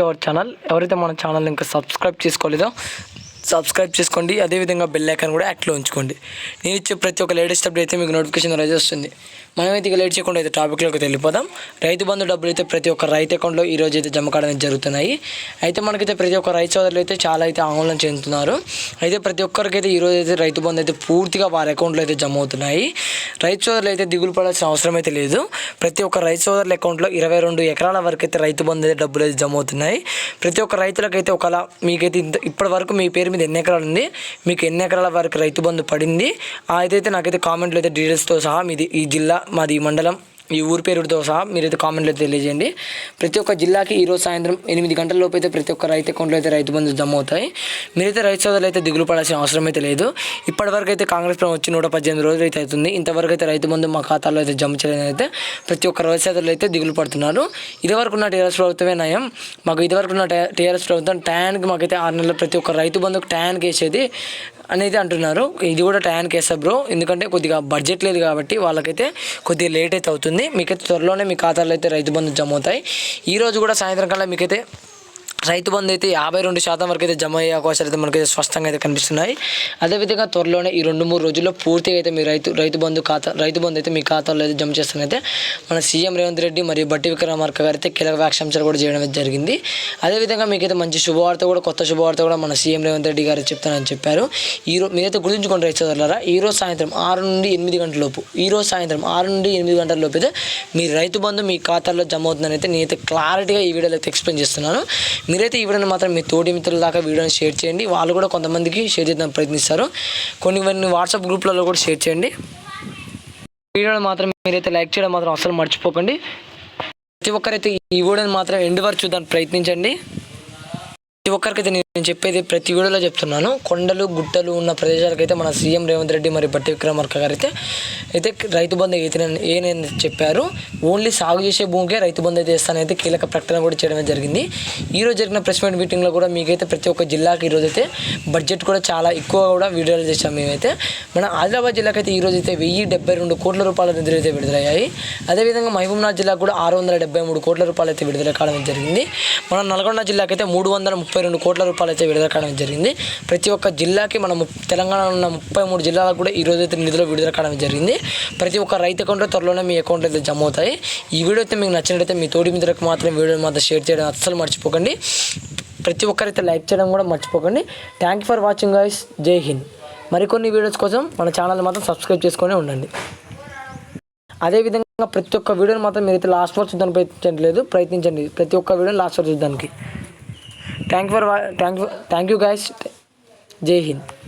Our channel ఎవరైతే మన channel ఇంకా సబ్స్క్రైబ్ చేసుకోలేదో సబ్స్క్రైబ్ చేసుకోండి. అదేవిధంగా బెల్ ఐకాన్ కూడా యాక్ట్లో ఉంచుకోండి. నేను ఇచ్చే ప్రతి ఒక్క లేటెస్ట్ అప్డేట్ అయితే మీకు నోటిఫికేషన్ రైజ్ వస్తుంది. మనమైతే ఇక లేట్ చేయకుండా అయితే టాపిక్లోకి వెళ్ళిపోదాం. రైతు బంధు డబ్బులు అయితే ప్రతి ఒక్క రైతు అకౌంట్లో ఈ రోజు అయితే జమ కావడం జరుగుతున్నాయి. అయితే మనకైతే ప్రతి ఒక్క రైతు సోదరులు అయితే చాలా అయితే ఆందోళన చెందుతున్నారు. అయితే ప్రతి ఒక్కరికైతే ఈ ఈరోజు అయితే రైతు బంధు అయితే పూర్తిగా వారి అకౌంట్లో అయితే జమ అవుతున్నాయి. రైతు సోదరులు అయితే దిగులు పడాల్సిన అవసరం అయితే లేదు. ప్రతి ఒక్క రైతు సోదరుల అకౌంట్లో ఇరవై రెండు ఎకరాల వరకు అయితే రైతు బంధు అయితే డబ్బులు అయితే జమ అవుతున్నాయి. ప్రతి ఒక్క రైతులకైతే ఒకలా మీకైతే ఇంత ఇప్పటి వరకు మీ పేరు మీద ఎన్ని ఎకరాలు ఉంది? మీకు ఎన్ని ఎకరాల వరకు రైతు బంధు పడింది? అదైతే అయితే నాకైతే కామెంట్లో అయితే డీటెయిల్స్తో సహా మీది ఈ జిల్లా మాది ఈ మండలం. ఈ ఊరి పేరుతో సహా మీరైతే కామెంట్లో తెలియజేయండి. ప్రతి ఒక్క జిల్లాకి ఈరోజు సాయంత్రం ఎనిమిది గంటల లోపు అయితే ప్రతి ఒక్క రైతు అకౌంట్లో అయితే రైతు బంధు జమ అవుతాయి మీరైతే రైతు సోదరులు అయితే దిగులు పడాల్సిన అవసరం అయితే లేదు. ఇప్పటివరకు అయితే కాంగ్రెస్ ప్రభుత్వం వచ్చి నూట పద్దెనిమిది రోజులు అయితే అవుతుంది. ఇంతవరకు అయితే రైతు బంధు మా ఖాతాలో అయితే జమ చేయలేదు అయితే ప్రతి ఒక్క రైతు సోదరులు అయితే దిగులు పడుతున్నారు. ఇదివరకు ఉన్న టీఆర్ఎస్ ప్రభుత్వమే నయం. మాకు ఇదివరకు ఉన్న టీఆర్ఎస్ ప్రభుత్వం టయానికి మాకైతే ఆరు నెలలు ప్రతి ఒక్క రైతు బంధుకు టయానికి వేసేది అనేది అంటున్నారు. ఇది కూడా టయానికి వేస్తా బ్రో. ఎందుకంటే కొద్దిగా బడ్జెట్ లేదు కాబట్టి వాళ్ళకైతే కొద్దిగా లేట్ అయితే అవుతుంది. మీకైతే త్వరలోనే మీ ఖాతాలో అయితే రైతు బంధు జమ అవుతాయి. ఈ రోజు కూడా సాయంత్రం కల్లా మీకైతే రైతు బంధు అయితే యాభై రెండు శాతం వరకు అయితే జమ అయ్యే అవకాశాలు అయితే మనకైతే స్పష్టంగా అయితే కనిపిస్తున్నాయి. అదేవిధంగా త్వరలోనే ఈ రెండు మూడు రోజుల్లో పూర్తిగా అయితే మీ రైతు రైతు బంధు ఖాతా రైతు బంధు అయితే మీ ఖాతాలో అయితే జమ చేస్తానైతే మన సీఎం రేవంత్ రెడ్డి మరియు బట్టి విక్రమార్క గారు అయితే కీలక వ్యాఖ్యాంశాలు కూడా చేయడం అయితే జరిగింది. అదేవిధంగా మీకైతే మంచి శుభవార్త కూడా కొత్త శుభవార్త కూడా మన సీఎం రేవంత్ రెడ్డి గారు చెప్తానని చెప్పారు. ఈరోజు మీరైతే గుర్తుంచుకోండి రైతు సోదరులారా ఈరోజు సాయంత్రం ఆరు నుండి ఎనిమిది గంటల లోపు ఈరోజు సాయంత్రం ఆరు నుండి ఎనిమిది గంటల లోపు అయితే మీ రైతు బంధు మీ ఖాతాలో జమ అవుతుందని అయితే నేనైతే క్లారిటీగా ఈ వీడియోలో అయితే ఎక్స్ప్లెయిన్ చేస్తున్నాను. మీరైతే ఈ వీడియోని మాత్రం మీ తోటి మిత్రుల దాకా వీడియోని షేర్ చేయండి. వాళ్ళు కూడా కొంతమందికి షేర్ చేద్దాం ప్రయత్నిస్తారు. కొన్ని కొన్ని వాట్సాప్ గ్రూప్లలో కూడా షేర్ చేయండి. వీడియోని మాత్రం మీరైతే లైక్ చేయడం మాత్రం అసలు మర్చిపోకండి. ప్రతి ఒక్కరైతే ఈ వీడియోని మాత్రం ఎండ్ వరకు చూడడానికి ప్రయత్నించండి. ప్రతి ఒక్కరికైతే నేను చెప్పేది ప్రతి వీడియోలో చెప్తున్నాను. కొండలు గుట్టలు ఉన్న ప్రదేశాలకైతే మన సీఎం రేవంత్ రెడ్డి మరియు బట్టి విక్రమార్క గారు అయితే అయితే రైతు బంధు ఏనని చెప్పారు ఓన్లీ సాగు చేసే భూమికే రైతు బంధు అయితే ఇస్తానైతే కీలక ప్రకటన కూడా చేయడం జరిగింది. ఈరోజు జరిగిన ప్రెస్ మీట్ మీటింగ్లో కూడా మీకైతే ప్రతి ఒక్క జిల్లాకి ఈరోజు అయితే బడ్జెట్ కూడా చాలా ఎక్కువ కూడా వీడియోలు చేసాం మేమైతే. మన ఆదిలాబాద్ జిల్లాకి అయితే ఈరోజు అయితే వెయ్యి డెబ్బై రెండు కోట్ల రూపాయల నిధులు అయితే విడుదలయ్యాయి. అదేవిధంగా మహబూబ్నాథ్ జిల్లాకు కూడా ఆరు వందల డెబ్బై మూడు కోట్ల రూపాయలు అయితే విడుదల కావడం జరిగింది. మన నల్గొండ జిల్లాకి అయితే మూడు వందల ముప్పై రెండు కోట్ల రూపాయలు అయితే విడుదల కావడం జరిగింది. ప్రతి ఒక్క జిల్లాకి మన తెలంగాణలో ఉన్న ముప్పై మూడు జిల్లాలకు కూడా ఈ రోజు అయితే నిధులు విడుదల కావడం జరిగింది. ప్రతి ఒక్క రైతు అకౌంట్లో త్వరలోనే మీ అకౌంట్ అయితే జమ అవుతాయి ఈ వీడియో అయితే మీకు నచ్చినట్లయితే మీ తోటి మిత్రులకు మాత్రం వీడియో మాత్రం షేర్ చేయడం అస్సలు మర్చిపోకండి. ప్రతి ఒక్కరైతే లైక్ చేయడం కూడా మర్చిపోకండి. Thank you for watching guys Jai Hind మరికొన్ని వీడియోస్ కోసం మన ఛానల్ మాత్రం సబ్స్క్రైబ్ చేసుకొని ఉండండి. అదేవిధంగా ప్రతి ఒక్క వీడియోని మాత్రం మీరైతే లాస్ట్ వరకు చూడడానికి ప్రయత్నించట్లేదు ప్రయత్నించండి. ప్రతి ఒక్క వీడియోని లాస్ట్ వరకు చూడడానికి. Thank for thank you thank you guys Jai Hind